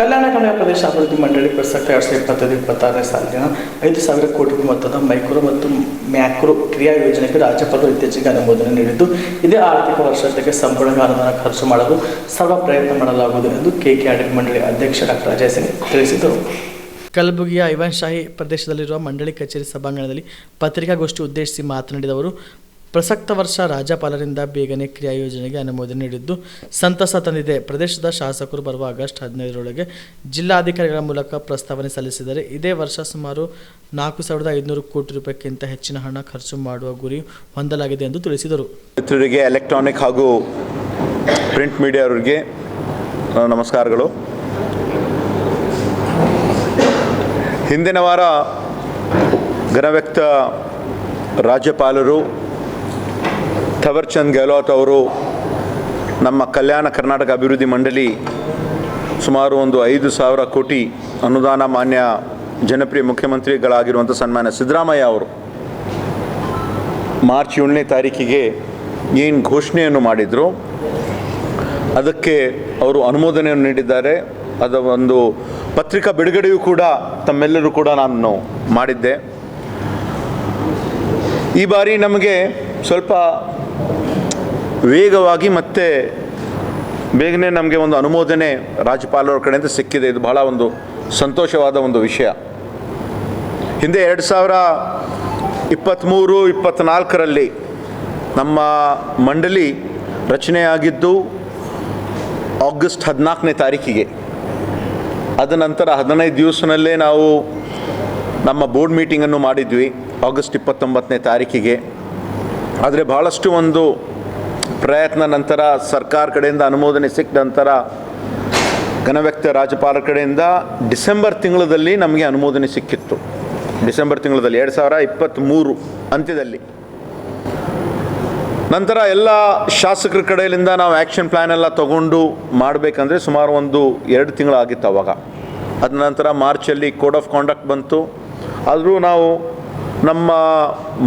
ಕಲ್ಯಾಣ ಕನ್ನಡ ಪ್ರದೇಶ ಅಭಿವೃದ್ಧಿ ಮಂಡಳಿ ಪ್ರಸಕ್ತ ಎರಡು ಸಾವಿರದ ಇಪ್ಪತ್ತೈದು, ಇಪ್ಪತ್ತಾರನೇ ಸಾಲಿನ ಐದು ಸಾವಿರ ಕೋಟಿ ಮೊತ್ತದ ಮೈಕ್ರೋ ಮತ್ತು ಮ್ಯಾಕ್ರೋ ಕ್ರಿಯಾ ಯೋಜನೆಗೆ ರಾಜ್ಯಪಾಲರು ಇತ್ತೀಚೆಗೆ ಅನುಮೋದನೆ ನೀಡಿದ್ದು, ಇದೇ ಆರ್ಥಿಕ ವರ್ಷಕ್ಕೆ ಸಂಪೂರ್ಣ ಅನುದಾನ ಖರ್ಚು ಮಾಡಲು ಸರ್ವ ಪ್ರಯತ್ನ ಮಾಡಲಾಗುವುದು ಎಂದು ಕೆಕೆಆರ್ಡಿ ಮಂಡಳಿ ಅಧ್ಯಕ್ಷ ಡಾಕ್ಟರ್ ಅಜಯ್ ಸಿಂಗ್ ತಿಳಿಸಿದರು. ಕಲಬುರಗಿಯ ಐವನ್ ಶಾಹಿ ಪ್ರದೇಶದಲ್ಲಿರುವ ಮಂಡಳಿ ಕಚೇರಿ ಸಭಾಂಗಣದಲ್ಲಿ ಪತ್ರಿಕಾಗೋಷ್ಠಿ ಉದ್ದೇಶಿಸಿ ಮಾತನಾಡಿದ ಅವರು ಪ್ರಸಕ್ತ ವರ್ಷ ರಾಜ್ಯಪಾಲರಿಂದ ಬೇಗನೆ ಕ್ರಿಯಾ ಯೋಜನೆಗೆ ಅನುಮೋದನೆ ನೀಡಿದ್ದು ಸಂತಸ ತಂದಿದೆ. ಪ್ರದೇಶದ ಶಾಸಕರು ಬರುವ ಆಗಸ್ಟ್ ಹದಿನೈದರೊಳಗೆ ಜಿಲ್ಲಾಧಿಕಾರಿಗಳ ಮೂಲಕ ಪ್ರಸ್ತಾವನೆ ಸಲ್ಲಿಸಿದರೆ ಇದೇ ವರ್ಷ ಸುಮಾರು ನಾಲ್ಕು ಸಾವಿರದ ಐದುನೂರು ಕೋಟಿ ರೂಪಾಯಿಗಿಂತ ಹೆಚ್ಚಿನ ಹಣ ಖರ್ಚು ಮಾಡುವ ಗುರಿ ಹೊಂದಲಾಗಿದೆ ಎಂದು ತಿಳಿಸಿದರು. ಮಿತ್ರರಿಗೆ ಎಲೆಕ್ಟ್ರಾನಿಕ್ ಹಾಗೂ ಪ್ರಿಂಟ್ ಮೀಡಿಯಾ ಅವರಿಗೆ ನಮಸ್ಕಾರಗಳು. ಹಿಂದಿನ ವಾರ ಘನವ್ಯಕ್ತ ರಾಜ್ಯಪಾಲರು ಥವರ್ಚಂದ್ ಗೆಹ್ಲೋಟ್ ಅವರು ನಮ್ಮ ಕಲ್ಯಾಣ ಕರ್ನಾಟಕ ಅಭಿವೃದ್ಧಿ ಮಂಡಳಿ ಸುಮಾರು ಒಂದು ಐದು ಸಾವಿರ ಕೋಟಿ ಅನುದಾನ ಮಾನ್ಯ ಜನಪ್ರಿಯ ಮುಖ್ಯಮಂತ್ರಿಗಳಾಗಿರುವಂಥ ಸನ್ಮಾನ್ಯ ಸಿದ್ದರಾಮಯ್ಯ ಅವರು ಮಾರ್ಚ್ ಏಳನೇ ತಾರೀಕಿಗೆ ಏನು ಘೋಷಣೆಯನ್ನು ಮಾಡಿದರು, ಅದಕ್ಕೆ ಅವರು ಅನುಮೋದನೆಯನ್ನು ನೀಡಿದ್ದಾರೆ. ಅದು ಒಂದು ಪತ್ರಿಕಾ ಬಿಡುಗಡೆಯೂ ಕೂಡ ತಮ್ಮೆಲ್ಲರೂ ಕೂಡ ನಾನು ಮಾಡಿದ್ದೆ. ಈ ಬಾರಿ ನಮಗೆ ಸ್ವಲ್ಪ ವೇಗವಾಗಿ ಮತ್ತೆ ಬೇಗನೆ ನಮಗೆ ಒಂದು ಅನುಮೋದನೆ ರಾಜ್ಯಪಾಲರ ಕಡೆಯಿಂದ ಸಿಕ್ಕಿದೆ. ಇದು ಬಹಳ ಒಂದು ಸಂತೋಷವಾದ ಒಂದು ವಿಷಯ. ಹಿಂದೆ ಎರಡು ಸಾವಿರ ಇಪ್ಪತ್ತ್ಮೂರು ಇಪ್ಪತ್ತ್ನಾಲ್ಕರಲ್ಲಿ ನಮ್ಮ ಮಂಡಳಿ ರಚನೆಯಾಗಿದ್ದು ಆಗಸ್ಟ್ ಹದಿನಾಲ್ಕನೇ ತಾರೀಕಿಗೆ. ಅದ ನಂತರ ಹದಿನೈದು ದಿವಸನಲ್ಲೇ ನಾವು ನಮ್ಮ ಬೋರ್ಡ್ ಮೀಟಿಂಗನ್ನು ಮಾಡಿದ್ವಿ ಆಗಸ್ಟ್ ಇಪ್ಪತ್ತೊಂಬತ್ತನೇ ತಾರೀಕಿಗೆ. ಆದರೆ ಭಾಳಷ್ಟು ಒಂದು ಪ್ರಯತ್ನ ನಂತರ ಸರ್ಕಾರ ಕಡೆಯಿಂದ ಅನುಮೋದನೆ ಸಿಕ್ಕ ನಂತರ ಘನವ್ಯಕ್ತ ರಾಜ್ಯಪಾಲರ ಕಡೆಯಿಂದ ಡಿಸೆಂಬರ್ ತಿಂಗಳಲ್ಲಿ ನಮಗೆ ಅನುಮೋದನೆ ಸಿಕ್ಕಿತ್ತು. ಡಿಸೆಂಬರ್ ತಿಂಗಳಲ್ಲಿ ಎರಡು ಸಾವಿರ ಇಪ್ಪತ್ತ್ಮೂರು ಅಂತ್ಯದಲ್ಲಿ. ನಂತರ ಎಲ್ಲ ಶಾಸಕರ ಕಡೆಯಿಂದ ನಾವು ಆ್ಯಕ್ಷನ್ ಪ್ಲ್ಯಾನ್ ಎಲ್ಲ ತೊಗೊಂಡು ಮಾಡಬೇಕಂದ್ರೆ ಸುಮಾರು ಒಂದು ಎರಡು ತಿಂಗಳಾಗಿತ್ತು ಅವಾಗ. ಅದ ನಂತರ ಮಾರ್ಚಲ್ಲಿ ಕೋಡ್ ಆಫ್ ಕಾಂಡಕ್ಟ್ ಬಂತು. ಆದರೂ ನಾವು ನಮ್ಮ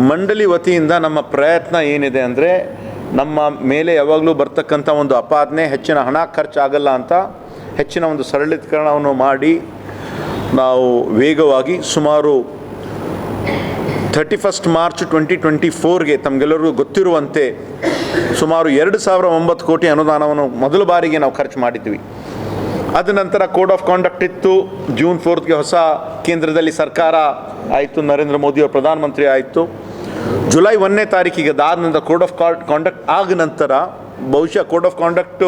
ಮಂಡಳಿ ವತಿಯಿಂದ ನಮ್ಮ ಪ್ರಯತ್ನ ಏನಿದೆ ಅಂದರೆ ನಮ್ಮ ಮೇಲೆ ಯಾವಾಗಲೂ ಬರ್ತಕ್ಕಂಥ ಒಂದು ಅಪಾದನೆ, ಹೆಚ್ಚಿನ ಹಣ ಖರ್ಚಾಗಲ್ಲ ಅಂತ ಹೆಚ್ಚಿನ ಒಂದು ಸರಳೀಕರಣವನ್ನು ಮಾಡಿ ನಾವು ವೇಗವಾಗಿ ಸುಮಾರು thirty first March twenty twenty ಫೋರ್ಗೆ ತಮಗೆಲ್ಲರಿಗೂ ಗೊತ್ತಿರುವಂತೆ ಸುಮಾರು ಎರಡು ಸಾವಿರ ಒಂಬತ್ತು ಕೋಟಿ ಅನುದಾನವನ್ನು ಮೊದಲ ಬಾರಿಗೆ ನಾವು ಖರ್ಚು ಮಾಡಿದ್ವಿ. ಅದ ನಂತರ ಕೋಡ್ ಆಫ್ ಕಾಂಡಕ್ಟ್ ಇತ್ತು ಜೂನ್ ಫೋರ್ತ್ಗೆ ಹೊಸ ಕೇಂದ್ರದಲ್ಲಿ ಸರ್ಕಾರ ಆಯಿತು, ನರೇಂದ್ರ ಮೋದಿಯವರು ಪ್ರಧಾನಮಂತ್ರಿ ಆಯಿತು. ಜುಲೈ ಒಂದನೇ ತಾರೀಕಿಗೆ ಅದಾದ ನಂತರ ಕೋಡ್ ಆಫ್ ಕಾಂಡಕ್ಟ್ ಆದ ನಂತರ ಬಹುಶಃ code of conduct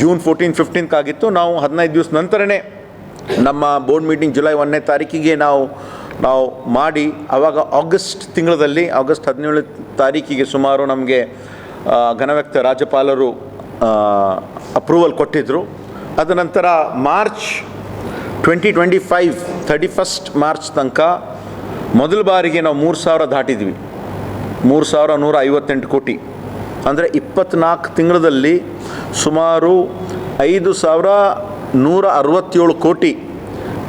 June fourteen fifteenth ಆಗಿತ್ತು ನಾವು ಹದಿನೈದು ದಿವಸ ನಂತರನೇ ನಮ್ಮ ಬೋರ್ಡ್ ಮೀಟಿಂಗ್ ಜುಲೈ ಒಂದನೇ ತಾರೀಕಿಗೆ ನಾವು ನಾವು ಮಾಡಿ, ಆವಾಗ ಆಗಸ್ಟ್ ತಿಂಗಳಲ್ಲಿ, ಆಗಸ್ಟ್ ಹದಿನೇಳು ತಾರೀಕಿಗೆ ಸುಮಾರು ನಮಗೆ ಘನವ್ಯಕ್ತ ರಾಜ್ಯಪಾಲರು ಅಪ್ರೂವಲ್ ಕೊಟ್ಟಿದ್ದರು ಅದ ನಂತರ March twenty twenty five thirty first March ತನಕ ಮೊದಲ ಬಾರಿಗೆ ನಾವು ಮೂರು ಸಾವಿರ ದಾಟಿದ್ವಿ. ಮೂರು ಸಾವಿರ ನೂರ ಐವತ್ತೆಂಟು ಕೋಟಿ. ಅಂದರೆ ಇಪ್ಪತ್ನಾಲ್ಕು ತಿಂಗಳಲ್ಲಿ ಸುಮಾರು ಐದು ಸಾವಿರ ನೂರ ಅರವತ್ತೇಳು ಕೋಟಿ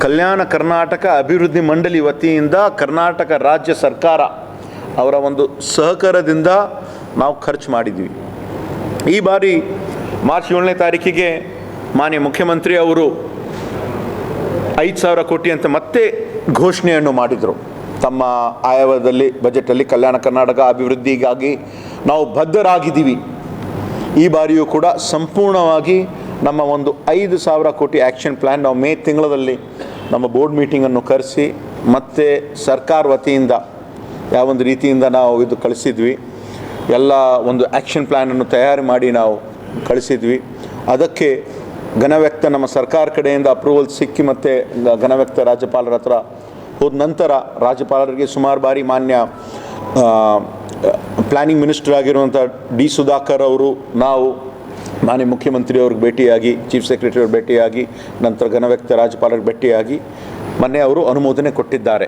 ಕಲ್ಯಾಣ ಕರ್ನಾಟಕ ಅಭಿವೃದ್ಧಿ ಮಂಡಳಿ ವತಿಯಿಂದ ಕರ್ನಾಟಕ ರಾಜ್ಯ ಸರ್ಕಾರ ಅವರ ಒಂದು ಸಹಕಾರದಿಂದ ನಾವು ಖರ್ಚು ಮಾಡಿದ್ವಿ. ಈ ಬಾರಿ ಮಾರ್ಚ್ ಏಳನೇ ತಾರೀಕಿಗೆ ಮಾನ್ಯ ಮುಖ್ಯಮಂತ್ರಿ ಅವರು ಐದು ಸಾವಿರ ಕೋಟಿ ಅಂತ ಮತ್ತೆ ಘೋಷಣೆಯನ್ನು ಮಾಡಿದರು. ತಮ್ಮ ಆಯವದಲ್ಲಿ ಬಜೆಟಲ್ಲಿ ಕಲ್ಯಾಣ ಕರ್ನಾಟಕ ಅಭಿವೃದ್ಧಿಗಾಗಿ ನಾವು ಬದ್ಧರಾಗಿದ್ದೀವಿ. ಈ ಬಾರಿಯೂ ಕೂಡ ಸಂಪೂರ್ಣವಾಗಿ ನಮ್ಮ ಒಂದು ಐದು ಸಾವಿರ ಕೋಟಿ ಆ್ಯಕ್ಷನ್ ಪ್ಲ್ಯಾನ್ ನಾವು ಮೇ ತಿಂಗಳಲ್ಲಿ ನಮ್ಮ ಬೋರ್ಡ್ ಮೀಟಿಂಗನ್ನು ಕರೆಸಿ, ಮತ್ತೆ ಸರ್ಕಾರ ವತಿಯಿಂದ ಯಾವ ಒಂದು ರೀತಿಯಿಂದ ನಾವು ಇದು ಕಳಿಸಿದ್ವಿ, ಎಲ್ಲ ಒಂದು ಆ್ಯಕ್ಷನ್ ಪ್ಲ್ಯಾನನ್ನು ತಯಾರಿ ಮಾಡಿ ನಾವು ಕಳಿಸಿದ್ವಿ. ಅದಕ್ಕೆ ಘನವ್ಯಕ್ತ ನಮ್ಮ ಸರ್ಕಾರ ಕಡೆಯಿಂದ ಅಪ್ರೂವಲ್ ಸಿಕ್ಕಿ ಮತ್ತು ಘನವ್ಯಕ್ತ ರಾಜ್ಯಪಾಲರ ಹತ್ರ ಹೋದ ನಂತರ ರಾಜ್ಯಪಾಲರಿಗೆ ಸುಮಾರು ಬಾರಿ ಮಾನ್ಯ ಪ್ಲ್ಯಾನಿಂಗ್ ಮಿನಿಸ್ಟರ್ ಆಗಿರುವಂಥ ಡಿ ಸುಧಾಕರ್ ಅವರು, ನಾವು ಮಾನ್ಯ ಮುಖ್ಯಮಂತ್ರಿ ಅವ್ರಿಗೆ ಭೇಟಿಯಾಗಿ, ಚೀಫ್ ಸೆಕ್ರೆಟರಿ ಅವ್ರಿಗೆ ಭೇಟಿಯಾಗಿ, ನಂತರ ಘನವ್ಯಕ್ತ ರಾಜ್ಯಪಾಲರಿಗೆ ಭೇಟಿಯಾಗಿ, ಮೊನ್ನೆ ಅವರು ಅನುಮೋದನೆ ಕೊಟ್ಟಿದ್ದಾರೆ.